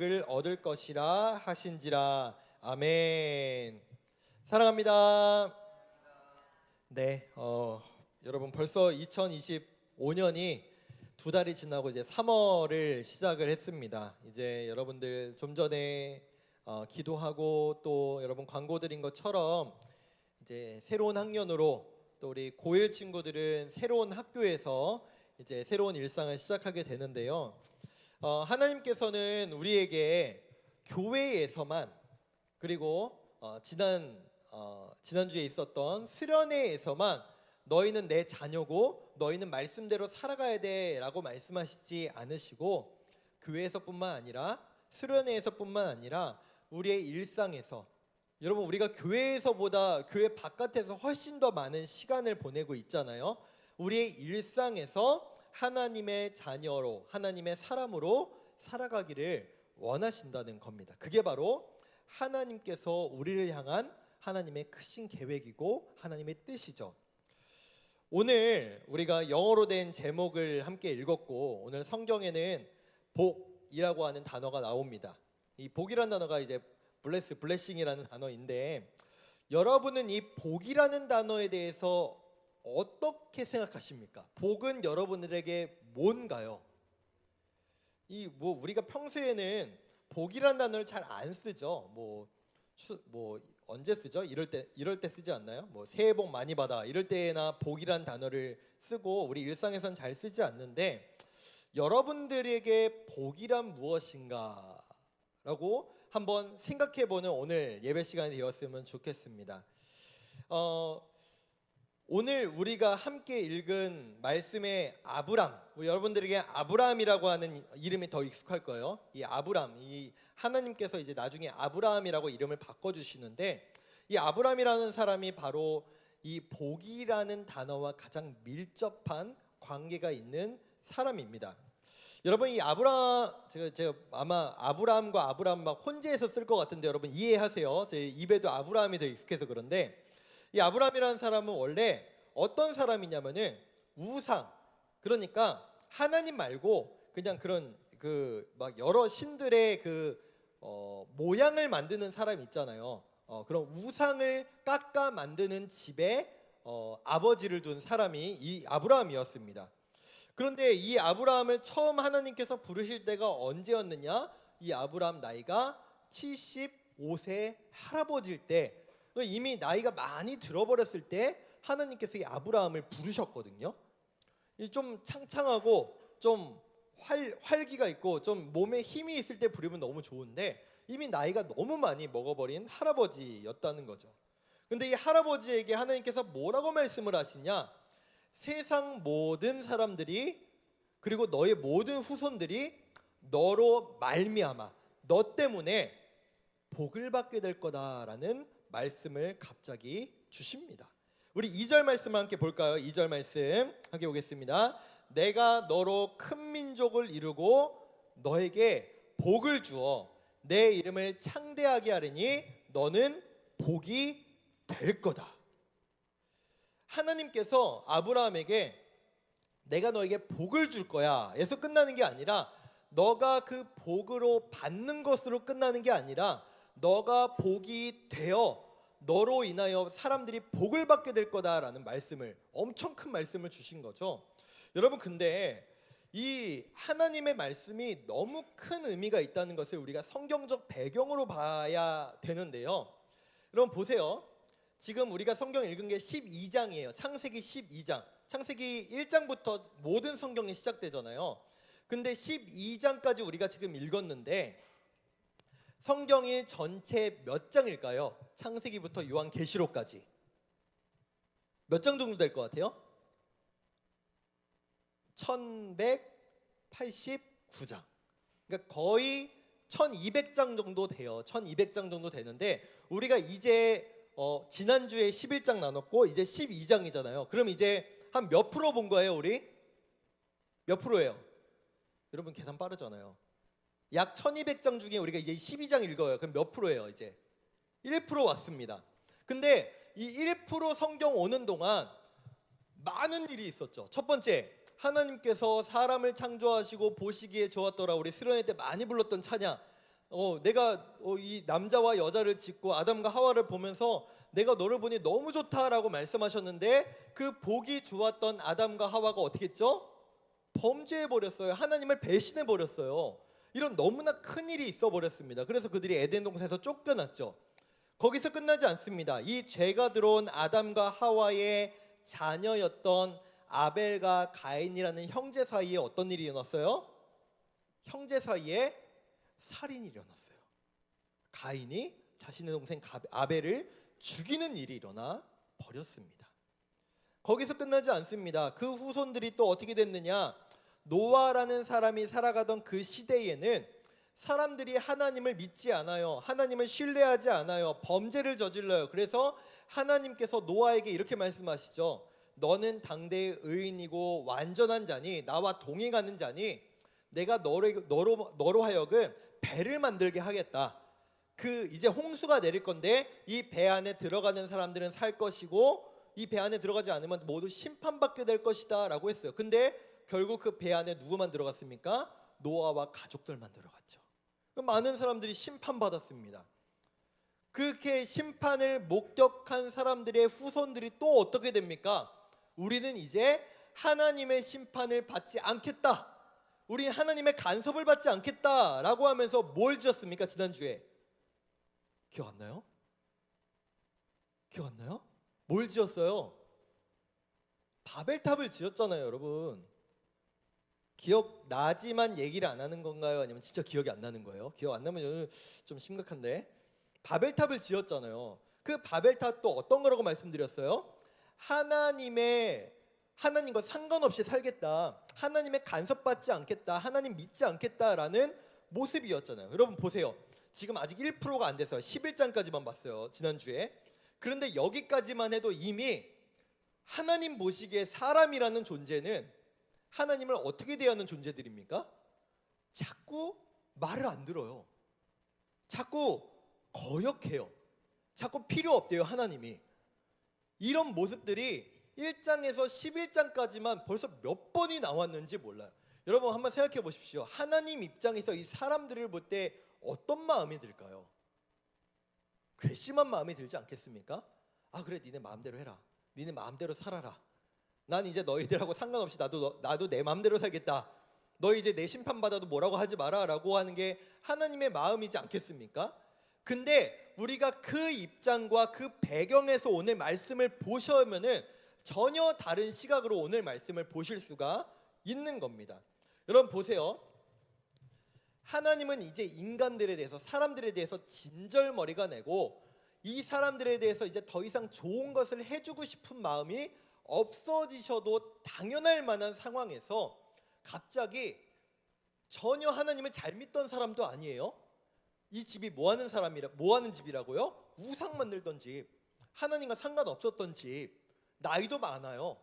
을 얻을 것이라 하신지라 아멘. 사랑합니다. 네, 어, 여러분 벌써 2025년이 두 달이 지나고 이제 3월을 시작을 했습니다. 이제 여러분들 좀 전에 어, 기도하고 또 여러분 광고 드린 것처럼 이제 새로운 학년으로 또 우리 고1 친구들은 새로운 학교에서 이제 새로운 일상을 시작하게 되는데요. 어, 하나님께서는 우리에게 교회에서만 그리고 어, 지난 어, 지난주에 있었던 수련회에서만 너희는 내 자녀고 너희는 말씀대로 살아가야 돼라고 말씀하시지 않으시고 교회에서뿐만 아니라 수련회에서뿐만 아니라 우리의 일상에서 여러분 우리가 교회에서보다 교회 바깥에서 훨씬 더 많은 시간을 보내고 있잖아요. 우리의 일상에서 하나님의 자녀로 하나님의 사람으로 살아가기를 원하신다는 겁니다. 그게 바로 하나님께서 우리를 향한 하나님의 크신 계획이고 하나님의 뜻이죠. 오늘 우리가 영어로 된 제목을 함께 읽었고 오늘 성경에는 복이라고 하는 단어가 나옵니다. 이 복이라는 단어가 이제 블레스 블레싱이라는 단어인데 여러분은 이 복이라는 단어에 대해서 어떻게 생각하십니까? 복은 여러분들에게 뭔가요? 이 뭐 우리가 평소에는 복이라는 단어를 잘 안 쓰죠. 뭐, 추, 뭐 언제 쓰죠? 이럴 때 이럴 때 쓰지 않나요? 뭐 새해 복 많이 받아 이럴 때나 복이란 단어를 쓰고 우리 일상에선 잘 쓰지 않는데 여러분들에게 복이란 무엇인가라고 한번 생각해보는 오늘 예배 시간이 되었으면 좋겠습니다. 어, 오늘 우리가 함께 읽은 말씀의 아브람, 뭐 여러분들에게 아브람이라고 하는 이름이 더 익숙할 거예요. 이 아브람, 이 하나님께서 이제 나중에 아브라함이라고 이름을 바꿔 주시는데 이 아브람이라는 사람이 바로 이 복이라는 단어와 가장 밀접한 관계가 있는 사람입니다. 여러분 이 아브라 제가 제가 아마 아브라함과 아브라함 막 혼재해서 쓸 것 같은데 여러분 이해하세요. 제 입에도 아브라함이 더 익숙해서 그런데 이 아브라함이라는 사람은 원래 어떤 사람이냐면은 우상 그러니까 하나님 말고 그냥 그런 그 막 여러 신들의 그 어, 모양을 만드는 사람 있잖아요. 어, 그런 우상을 깎아 만드는 집에 어, 아버지를 둔 사람이 이 아브라함이었습니다. 그런데 이 아브라함을 처음 하나님께서 부르실 때가 언제였느냐? 이 아브라함 나이가 75세 할아버지일 때 이미 나이가 많이 들어버렸을 때 하나님께서 이 아브라함을 부르셨거든요. 이좀 창창하고 좀 활, 활기가 있고 좀 몸에 힘이 있을 때 부르면 너무 좋은데 이미 나이가 너무 많이 먹어버린 할아버지였다는 거죠. 근데 이 할아버지에게 하나님께서 뭐라고 말씀을 하시냐? 세상 모든 사람들이 그리고 너의 모든 후손들이 너로 말미암아 너 때문에 복을 받게 될 거다라는 말씀을 갑자기 주십니다. 우리 2절 말씀 함께 볼까요? 2절 말씀 함께 보겠습니다. 내가 너로 큰 민족을 이루고 너에게 복을 주어 내 이름을 창대하게 하리니 너는 복이 될 거다. 하나님께서 아브라함에게 내가 너에게 복을 줄 거야. 에서 끝나는 게 아니라 너가 그 복으로 받는 것으로 끝나는 게 아니라 너가 복이 되어 너로 인하여 사람들이 복을 받게 될 거다라는 말씀을 엄청 큰 말씀을 주신 거죠. 여러분 근데 이 하나님의 말씀이 너무 큰 의미가 있다는 것을 우리가 성경적 배경으로 봐야 되는데요. 여러분 보세요. 지금 우리가 성경 읽은 게 12장이에요. 창세기 12장. 창세기 1장부터 모든 성경이 시작되잖아요. 근데 12장까지 우리가 지금 읽었는데 성경이 전체 몇 장일까요? 창세기부터 요한계시록까지 몇 장 정도 될 것 같아요? 1189장. 그러니까 거의 1200장 정도 돼요. 1200장 정도 되는데 우리가 이제 어, 지난주에 11장 나눴고 이제 12장이잖아요. 그럼 이제 한 몇 프로 본 거예요, 우리? 몇 프로예요? 여러분 계산 빠르잖아요. 약 1200장 중에 우리가 이제 12장 읽어요. 그럼 몇 프로예요, 이제? 1% 왔습니다. 근데 이 1% 성경 오는 동안 많은 일이 있었죠. 첫 번째, 하나님께서 사람을 창조하시고 보시기에 좋았더라. 우리 수련회 때 많이 불렀던 찬양. 어, 내가 어, 이 남자와 여자를 짓고 아담과 하와를 보면서 내가 너를 보니 너무 좋다라고 말씀하셨는데 그 보기 좋았던 아담과 하와가 어떻게 했죠? 범죄해 버렸어요. 하나님을 배신해 버렸어요. 이런 너무나 큰 일이 있어 버렸습니다. 그래서 그들이 에덴 동산에서 쫓겨났죠. 거기서 끝나지 않습니다. 이 죄가 들어온 아담과 하와의 자녀였던 아벨과 가인이라는 형제 사이에 어떤 일이 일어났어요? 형제 사이에 살인이 일어났어요. 가인이 자신의 동생 가- 아벨을 죽이는 일이 일어나 버렸습니다. 거기서 끝나지 않습니다. 그 후손들이 또 어떻게 됐느냐? 노아라는 사람이 살아가던 그 시대에는 사람들이 하나님을 믿지 않아요. 하나님을 신뢰하지 않아요. 범죄를 저질러요. 그래서 하나님께서 노아에게 이렇게 말씀하시죠. 너는 당대의 의인이고 완전한 자니 나와 동행하는 자니 내가 너로 너로 너로 하여금 배를 만들게 하겠다. 그 이제 홍수가 내릴 건데 이 배 안에 들어가는 사람들은 살 것이고 이 배 안에 들어가지 않으면 모두 심판받게 될 것이다라고 했어요. 근데 결국 그 배 안에 누구만 들어갔습니까? 노아와 가족들만 들어갔죠. 그 많은 사람들이 심판받았습니다. 그렇게 심판을 목격한 사람들의 후손들이 또 어떻게 됩니까? 우리는 이제 하나님의 심판을 받지 않겠다. 우리 하나님의 간섭을 받지 않겠다라고 하면서 뭘 지었습니까? 지난주에 기억 안 나요? 기억 안 나요? 뭘 지었어요? 바벨탑을 지었잖아요, 여러분. 기억 나지만 얘기를 안 하는 건가요? 아니면 진짜 기억이 안 나는 거예요? 기억 안 나면 저는 좀 심각한데. 바벨탑을 지었잖아요. 그 바벨탑도 어떤 거라고 말씀드렸어요? 하나님의 하나님과 상관없이 살겠다. 하나님의 간섭받지 않겠다. 하나님 믿지 않겠다라는 모습이었잖아요. 여러분 보세요. 지금 아직 1%가 안 돼서 11장까지만 봤어요. 지난주에. 그런데 여기까지만 해도 이미 하나님 보시기에 사람이라는 존재는 하나님을 어떻게 대하는 존재들입니까? 자꾸 말을 안 들어요. 자꾸 거역해요. 자꾸 필요 없대요, 하나님이. 이런 모습들이 1장에서 11장까지만 벌써 몇 번이 나왔는지 몰라요. 여러분 한번 생각해 보십시오. 하나님 입장에서 이 사람들을 볼 때 어떤 마음이 들까요? 괘씸한 마음이 들지 않겠습니까? 아 그래 니네 마음대로 해라. 니네 마음대로 살아라. 난 이제 너희들하고 상관없이 나도 너- 나도 내 마음대로 살겠다. 너 이제 내 심판 받아도 뭐라고 하지 마라라고 하는 게 하나님의 마음이지 않겠습니까? 근데 우리가 그 입장과 그 배경에서 오늘 말씀을 보셔면은 전혀 다른 시각으로 오늘 말씀을 보실 수가 있는 겁니다. 여러분 보세요. 하나님은 이제 인간들에 대해서 사람들에 대해서 진절머리가 내고 이 사람들에 대해서 이제 더 이상 좋은 것을 해주고 싶은 마음이 없어지셔도 당연할 만한 상황에서 갑자기 전혀 하나님을 잘 믿던 사람도 아니에요. 이 집이 뭐 하는 사람이라 뭐 하는 집이라고요? 우상 만들던 집. 하나님과 상관없었던 집. 나이도 많아요.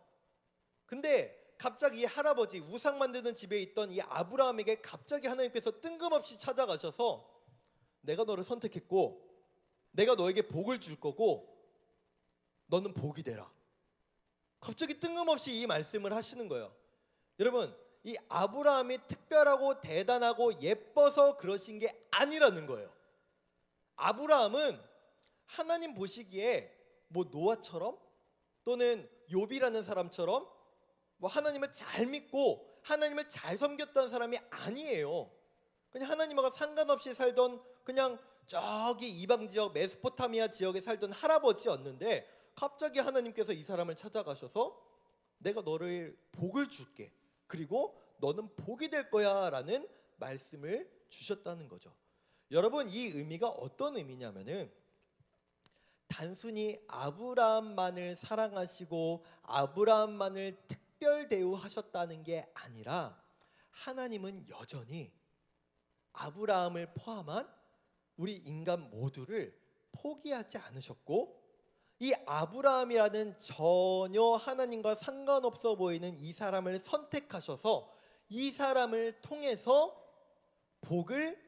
근데 갑자기 이 할아버지 우상 만드는 집에 있던 이 아브라함에게 갑자기 하나님께서 뜬금없이 찾아가셔서 내가 너를 선택했고 내가 너에게 복을 줄 거고 너는 복이 되라. 갑자기 뜬금없이 이 말씀을 하시는 거예요. 여러분, 이 아브라함이 특별하고 대단하고 예뻐서 그러신 게 아니라는 거예요. 아브라함은 하나님 보시기에 뭐 노아처럼 또는 욥이라는 사람처럼 뭐 하나님을 잘 믿고 하나님을 잘 섬겼던 사람이 아니에요. 그냥 하나님과 상관없이 살던 그냥 저기 이방 지역 메소포타미아 지역에 살던 할아버지였는데 갑자기 하나님께서 이 사람을 찾아가셔서 내가 너를 복을 줄게. 그리고 너는 복이 될 거야라는 말씀을 주셨다는 거죠. 여러분 이 의미가 어떤 의미냐면은 단순히 아브라함만을 사랑하시고 아브라함만을 특별 대우하셨다는 게 아니라 하나님은 여전히 아브라함을 포함한 우리 인간 모두를 포기하지 않으셨고 이 아브라함이라는 전혀 하나님과 상관없어 보이는 이 사람을 선택하셔서 이 사람을 통해서 복을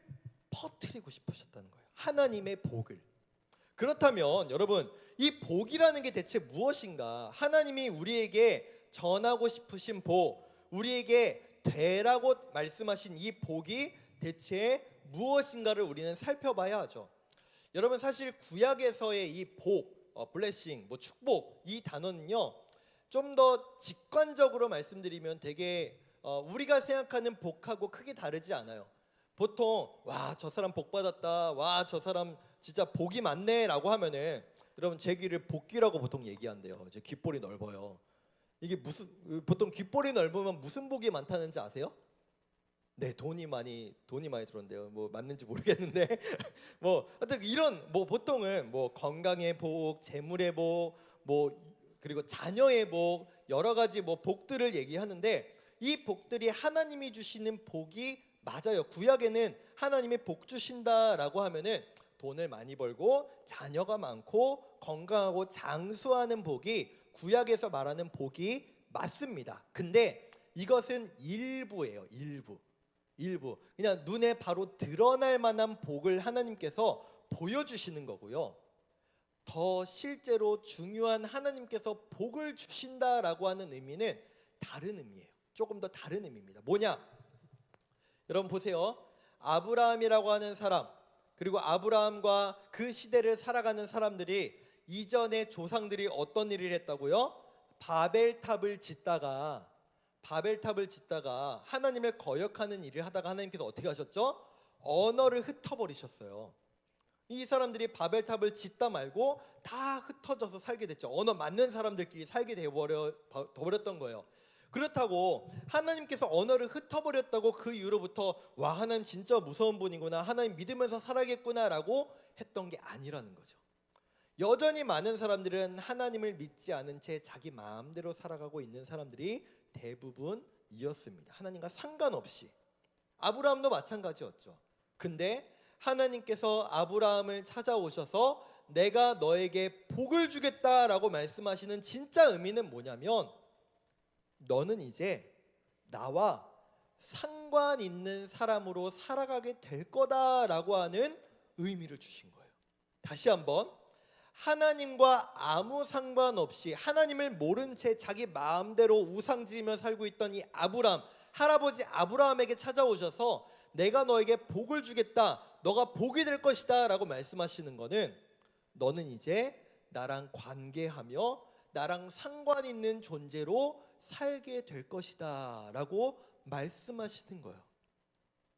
퍼뜨리고 싶으셨다는 거예요. 하나님의 복을. 그렇다면 여러분 이 복이라는 게 대체 무엇인가? 하나님이 우리에게 전하고 싶으신 복, 우리에게 되라고 말씀하신 이 복이 대체 무엇인가를 우리는 살펴봐야 하죠. 여러분 사실 구약에서의 이 복, 어, 블레싱, 뭐 축복 이 단어는요 좀 더 직관적으로 말씀드리면 되게 어, 우리가 생각하는 복하고 크게 다르지 않아요. 보통 와 저 사람 복 받았다, 와 저 사람 진짜 복이 많네라고 하면은 여러분 제 귀를 복귀라고 보통 얘기한대요. 이제 귓볼이 넓어요. 이게 무슨 보통 귓볼이 넓으면 무슨 복이 많다는지 아세요? 네, 돈이 많이 돈이 많이 들었는데요. 뭐 맞는지 모르겠는데 뭐 하여튼 이런 뭐 보통은 뭐 건강의 복, 재물의 복, 뭐 그리고 자녀의 복 여러 가지 뭐 복들을 얘기하는데 이 복들이 하나님이 주시는 복이 맞아요. 구약에는 하나님이 복 주신다라고 하면은 돈을 많이 벌고 자녀가 많고 건강하고 장수하는 복이 구약에서 말하는 복이 맞습니다. 근데 이것은 일부예요. 일부. 일부. 그냥 눈에 바로 드러날 만한 복을 하나님께서 보여주시는 거고요. 더 실제로 중요한 하나님께서 복을 주신다라고 하는 의미는 다른 의미예요. 조금 더 다른 의미입니다. 뭐냐? 여러분 보세요. 아브라함이라고 하는 사람 그리고 아브라함과 그 시대를 살아가는 사람들이 이전의 조상들이 어떤 일을 했다고요? 바벨탑을 짓다가 바벨탑을 짓다가 하나님을 거역하는 일을 하다가 하나님께서 어떻게 하셨죠? 언어를 흩어버리셨어요. 이 사람들이 바벨탑을 짓다 말고 다 흩어져서 살게 됐죠. 언어 맞는 사람들끼리 살게 되어버려 버렸던 거예요. 그렇다고 하나님께서 언어를 흩어버렸다고 그 이후로부터 와 하나님 진짜 무서운 분이구나 하나님 믿으면서 살아야겠구나라고 했던 게 아니라는 거죠. 여전히 많은 사람들은 하나님을 믿지 않은 채 자기 마음대로 살아가고 있는 사람들이 대부분 이었습니다. 하나님과 상관없이 아브라함도 마찬가지였죠. 근데 하나님께서 아브라함을 찾아오셔서 내가 너에게 복을 주겠다라고 말씀하시는 진짜 의미는 뭐냐면 너는 이제 나와 상관 있는 사람으로 살아가게 될 거다라고 하는 의미를 주신 거예요. 다시 한번 하나님과 아무 상관없이 하나님을 모른 채 자기 마음대로 우상 지으며 살고 있던 이 아브람 할아버지 아브라함에게 찾아오셔서 내가 너에게 복을 주겠다. 너가 복이 될 것이다라고 말씀하시는 거는 너는 이제 나랑 관계하며 나랑 상관 있는 존재로 살게 될 것이다라고 말씀하시는 거예요.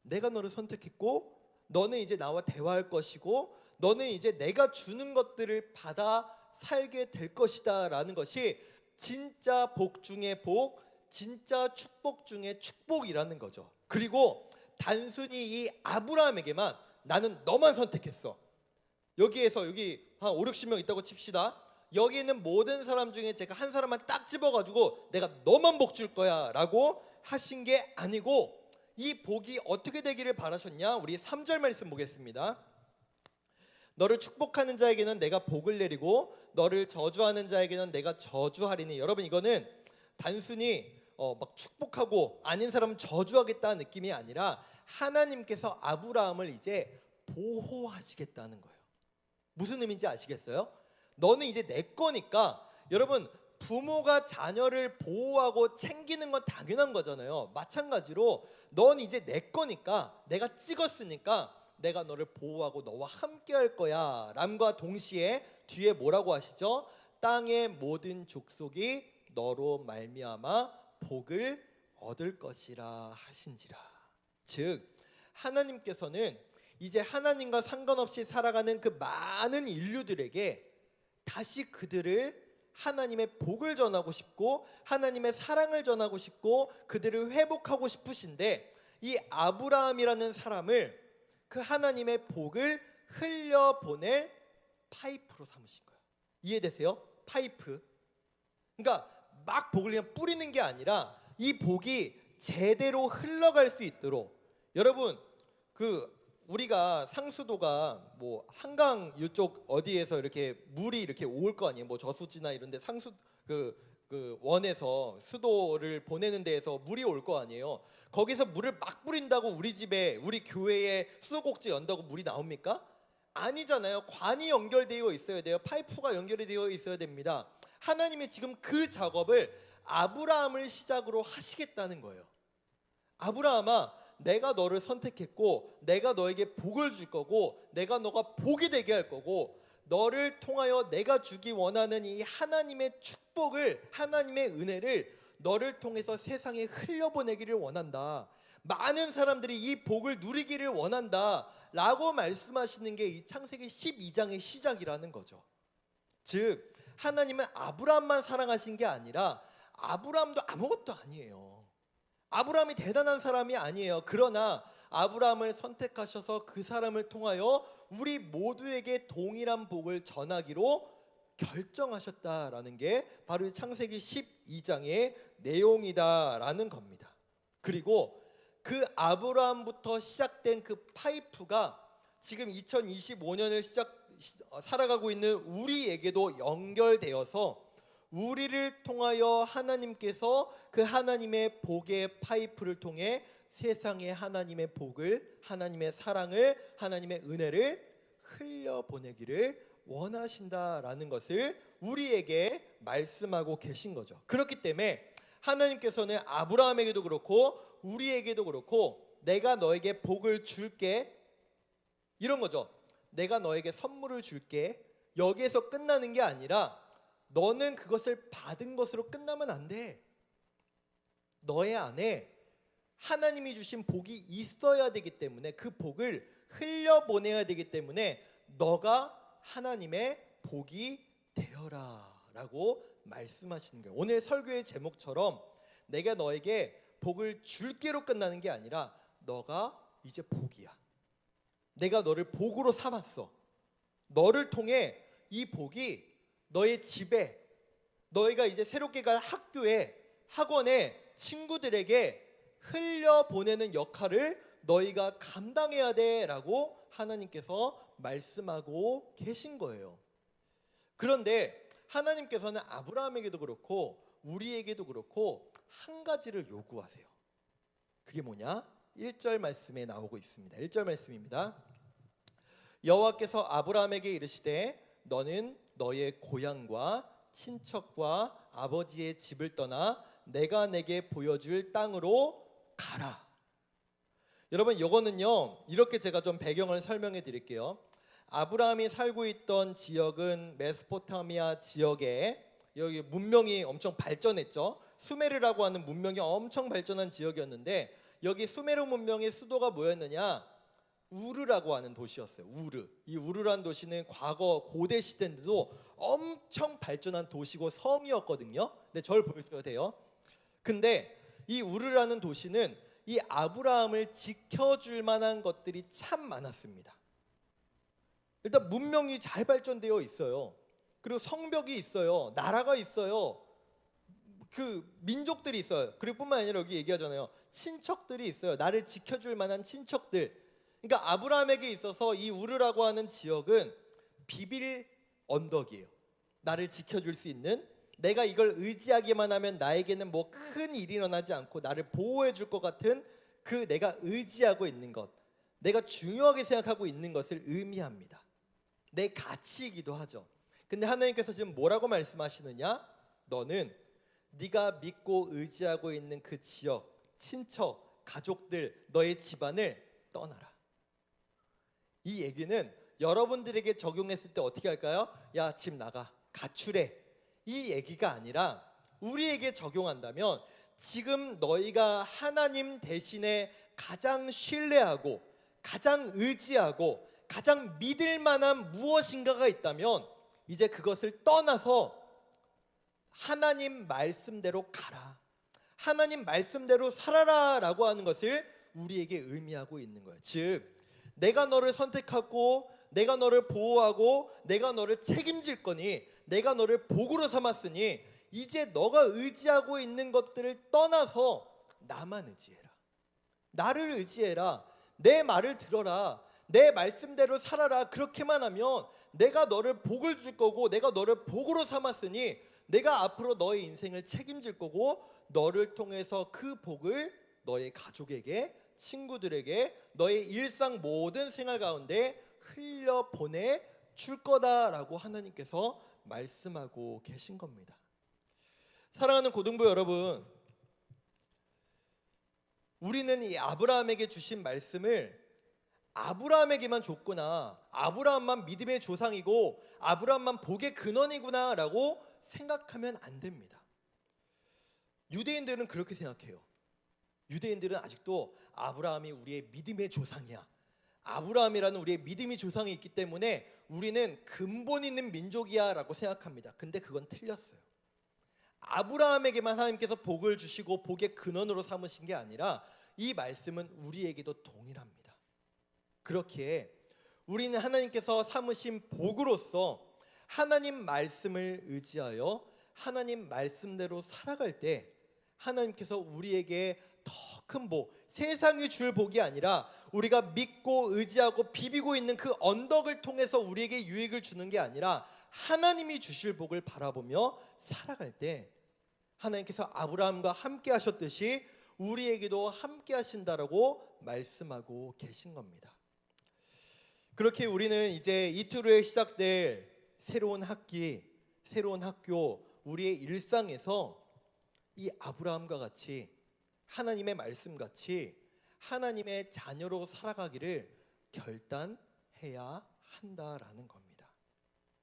내가 너를 선택했고 너는 이제 나와 대화할 것이고 너는 이제 내가 주는 것들을 받아 살게 될 것이다라는 것이 진짜 복 중의 복, 진짜 축복 중의 축복이라는 거죠. 그리고 단순히 이 아브라함에게만 나는 너만 선택했어. 여기에서 여기 한 5, 60명 있다고 칩시다. 여기 있는 모든 사람 중에 제가 한 사람만 딱 집어가지고 내가 너만 복 줄 거야 라고 하신 게 아니고 이 복이 어떻게 되기를 바라셨냐? 우리 3절 말씀 보겠습니다. 너를 축복하는 자에게는 내가 복을 내리고 너를 저주하는 자에게는 내가 저주하리니 여러분 이거는 단순히 어, 막 축복하고 아닌 사람 저주하겠다는 느낌이 아니라 하나님께서 아브라함을 이제 보호하시겠다는 거예요. 무슨 의미인지 아시겠어요? 너는 이제 내 거니까 여러분 부모가 자녀를 보호하고 챙기는 건 당연한 거잖아요. 마찬가지로 넌 이제 내 거니까 내가 찍었으니까 내가 너를 보호하고 너와 함께 할 거야. 람과 동시에 뒤에 뭐라고 하시죠? 땅의 모든 족속이 너로 말미암아 복을 얻을 것이라 하신지라. 즉 하나님께서는 이제 하나님과 상관없이 살아가는 그 많은 인류들에게 다시 그들을 하나님의 복을 전하고 싶고 하나님의 사랑을 전하고 싶고 그들을 회복하고 싶으신데 이 아브라함이라는 사람을 그 하나님의 복을 흘려 보낼 파이프로 삼으신 거예요. 이해되세요? 파이프. 그러니까 막 복을 그냥 뿌리는 게 아니라 이 복이 제대로 흘러갈 수 있도록 여러분 그 우리가 상수도가 뭐 한강 이쪽 어디에서 이렇게 물이 이렇게 올 거 아니에요. 뭐 저수지나 이런데 상수 그, 그 원에서 수도를 보내는 데에서 물이 올 거 아니에요. 거기서 물을 막 뿌린다고 우리 집에 우리 교회에 수도꼭지 연다고 물이 나옵니까? 아니잖아요. 관이 연결되어 있어야 돼요. 파이프가 연결이 되어 있어야 됩니다. 하나님이 지금 그 작업을 아브라함을 시작으로 하시겠다는 거예요. 아브라함아, 내가 너를 선택했고 내가 너에게 복을 줄 거고 내가 너가 복이 되게 할 거고 너를 통하여 내가 주기 원하는 이 하나님의 축복을 하나님의 은혜를 너를 통해서 세상에 흘려보내기를 원한다. 많은 사람들이 이 복을 누리기를 원한다 라고 말씀하시는 게 이 창세기 12장의 시작이라는 거죠. 즉 하나님은 아브라함만 사랑하신 게 아니라 아브라함도 아무것도 아니에요. 아브라함이 대단한 사람이 아니에요. 그러나 아브라함을 선택하셔서 그 사람을 통하여 우리 모두에게 동일한 복을 전하기로 결정하셨다라는 게 바로 이 창세기 12장의 내용이다라는 겁니다. 그리고 그 아브라함부터 시작된 그 파이프가 지금 2025년을 시작 시- 어, 살아가고 있는 우리에게도 연결되어서 우리를 통하여 하나님께서 그 하나님의 복의 파이프를 통해 세상에 하나님의 복을 하나님의 사랑을 하나님의 은혜를 흘려 보내기를 원하신다라는 것을 우리에게 말씀하고 계신 거죠. 그렇기 때문에 하나님께서는 아브라함에게도 그렇고 우리에게도 그렇고 내가 너에게 복을 줄게 이런 거죠. 내가 너에게 선물을 줄게. 여기에서 끝나는 게 아니라 너는 그것을 받은 것으로 끝나면 안 돼. 너의 안에 하나님이 주신 복이 있어야 되기 때문에 그 복을 흘려 보내야 되기 때문에 너가 하나님의 복이 되어라 라고 말씀하시는 거예요. 오늘 설교의 제목처럼 내가 너에게 복을 줄게로 끝나는 게 아니라 너가 이제 복이야. 내가 너를 복으로 삼았어. 너를 통해 이 복이 너의 집에 너희가 이제 새롭게 갈 학교에 학원에 친구들에게 흘려 보내는 역할을 너희가 감당해야 돼 라고 하나님께서 말씀하고 계신 거예요. 그런데 하나님께서는 아브라함에게도 그렇고 우리에게도 그렇고 한 가지를 요구하세요. 그게 뭐냐? 1절 말씀에 나오고 있습니다. 1절 말씀입니다. 여호와께서 아브라함에게 이르시되 너는 너의 고향과 친척과 아버지의 집을 떠나 내가 내게 보여줄 땅으로 가라. 여러분 이거는요 이렇게 제가 좀 배경을 설명해 드릴게요. 아브라함이 살고 있던 지역은 메소포타미아 지역에 여기 문명이 엄청 발전했죠. 수메르라고 하는 문명이 엄청 발전한 지역이었는데 여기 수메르 문명의 수도가 뭐였느냐? 우르라고 하는 도시였어요. 우르. 이 우르란 도시는 과거 고대 시대인데도 엄청 발전한 도시고 성이었거든요. 근데 절 보여줘야 돼요. 근데 이 우르라는 도시는 이 아브라함을 지켜줄 만한 것들이 참 많았습니다. 일단 문명이 잘 발전되어 있어요. 그리고 성벽이 있어요. 나라가 있어요. 그 민족들이 있어요. 그리고 뿐만 아니라 여기 얘기하잖아요. 친척들이 있어요. 나를 지켜줄 만한 친척들. 그러니까 아브라함에게 있어서 이 우르라고 하는 지역은 비빌 언덕이에요. 나를 지켜줄 수 있는 내가 이걸 의지하기만 하면 나에게는 뭐 큰 일이 일어나지 않고 나를 보호해 줄 것 같은 그 내가 의지하고 있는 것, 내가 중요하게 생각하고 있는 것을 의미합니다. 내 가치이기도 하죠. 근데 하나님께서 지금 뭐라고 말씀하시느냐? 너는 네가 믿고 의지하고 있는 그 지역, 친척, 가족들, 너의 집안을 떠나라. 이 얘기는 여러분들에게 적용했을 때 어떻게 할까요? 야, 집 나가. 가출해. 이 얘기가 아니라 우리에게 적용한다면 지금 너희가 하나님 대신에 가장 신뢰하고 가장 의지하고 가장 믿을 만한 무엇인가가 있다면 이제 그것을 떠나서 하나님 말씀대로 가라. 하나님 말씀대로 살아라 라고 하는 것을 우리에게 의미하고 있는 거예요. 즉 내가 너를 선택하고 내가 너를 보호하고 내가 너를 책임질 거니 내가 너를 복으로 삼았으니 이제 너가 의지하고 있는 것들을 떠나서 나만 의지해라. 나를 의지해라. 내 말을 들어라. 내 말씀대로 살아라. 그렇게만 하면 내가 너를 복을 줄 거고 내가 너를 복으로 삼았으니 내가 앞으로 너의 인생을 책임질 거고 너를 통해서 그 복을 너의 가족에게 친구들에게 너의 일상 모든 생활 가운데 흘려 보내 줄 거다라고 하나님께서 말씀하고 계신 겁니다. 사랑하는 고등부 여러분, 우리는 이 아브라함에게 주신 말씀을 아브라함에게만 줬구나. 아브라함만 믿음의 조상이고 아브라함만 복의 근원이구나라고 생각하면 안 됩니다. 유대인들은 그렇게 생각해요. 유대인들은 아직도 아브라함이 우리의 믿음의 조상이야. 아브라함이라는 우리의 믿음의 조상이 있기 때문에 우리는 근본 있는 민족이야라고 생각합니다. 근데 그건 틀렸어요. 아브라함에게만 하나님께서 복을 주시고 복의 근원으로 삼으신 게 아니라 이 말씀은 우리에게도 동일합니다. 그렇기에 우리는 하나님께서 삼으신 복으로서 하나님 말씀을 의지하여 하나님 말씀대로 살아갈 때 하나님께서 우리에게 더 큰 복, 세상이 줄 복이 아니라 우리가 믿고 의지하고 비비고 있는 그 언덕을 통해서 우리에게 유익을 주는 게 아니라 하나님이 주실 복을 바라보며 살아갈 때 하나님께서 아브라함과 함께 하셨듯이 우리에게도 함께 하신다라고 말씀하고 계신 겁니다. 그렇게 우리는 이제 이틀 후에 시작될 새로운 학기, 새로운 학교, 우리의 일상에서 이 아브라함과 같이 하나님의 말씀 같이 하나님의 자녀로 살아가기를 결단해야 한다라는 겁니다.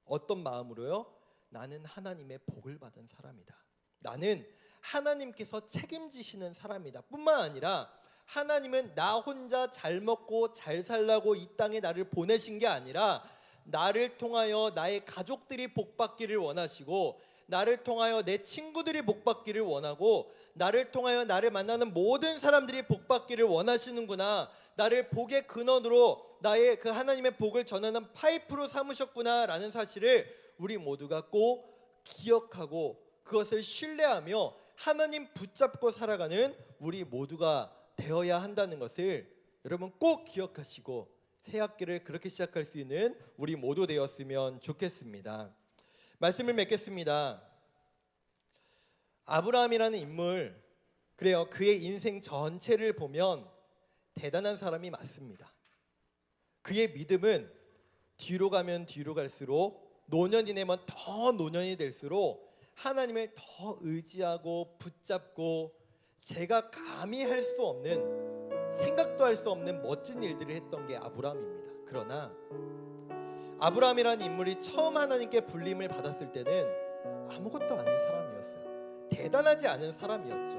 어떤 마음으로요? 나는 하나님의 복을 받은 사람이다. 나는 하나님께서 책임지시는 사람이다. 뿐만 아니라 하나님은 나 혼자 잘 먹고 잘 살라고 이 땅에 나를 보내신 게 아니라 나를 통하여 나의 가족들이 복받기를 원하시고 나를 통하여 내 친구들이 복받기를 원하고 나를 통하여 나를 만나는 모든 사람들이 복받기를 원하시는구나. 나를 복의 근원으로 나의 그 하나님의 복을 전하는 파이프로 삼으셨구나라는 사실을 우리 모두가 꼭 기억하고 그것을 신뢰하며 하나님 붙잡고 살아가는 우리 모두가 되어야 한다는 것을 여러분 꼭 기억하시고 새 학기를 그렇게 시작할 수 있는 우리 모두 되었으면 좋겠습니다. 말씀을 맺겠습니다. 아브라함이라는 인물 그래요. 그의 인생 전체를 보면 대단한 사람이 맞습니다. 그의 믿음은 뒤로 가면 뒤로 갈수록 노년이 되면 더 노년이 될수록 하나님을 더 의지하고 붙잡고 제가 감히 할 수 없는 생각도 할 수 없는 멋진 일들을 했던 게 아브라함입니다. 그러나 아브라함이라는 인물이 처음 하나님께 불림을 받았을 때는 아무것도 아닌 사람이었어요. 대단하지 않은 사람이었죠.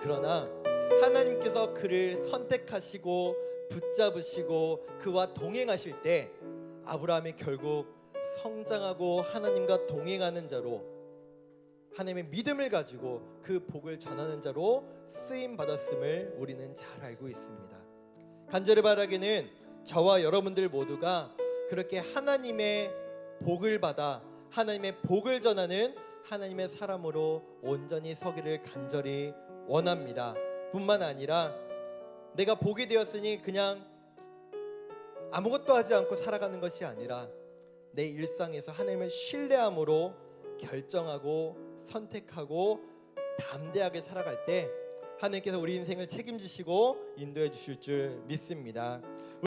그러나 하나님께서 그를 선택하시고 붙잡으시고 그와 동행하실 때 아브라함이 결국 성장하고 하나님과 동행하는 자로 하나님의 믿음을 가지고 그 복을 전하는 자로 쓰임 받았음을 우리는 잘 알고 있습니다. 간절히 바라기는 저와 여러분들 모두가 그렇게 하나님의 복을 받아 하나님의 복을 전하는 하나님의 사람으로 온전히 서기를 간절히 원합니다. 뿐만 아니라 내가 복이 되었으니 그냥 아무것도 하지 않고 살아가는 것이 아니라 내 일상에서 하나님을 신뢰함으로 결정하고 선택하고 담대하게 살아갈 때 하나님께서 우리 인생을 책임지시고 인도해 주실 줄 믿습니다.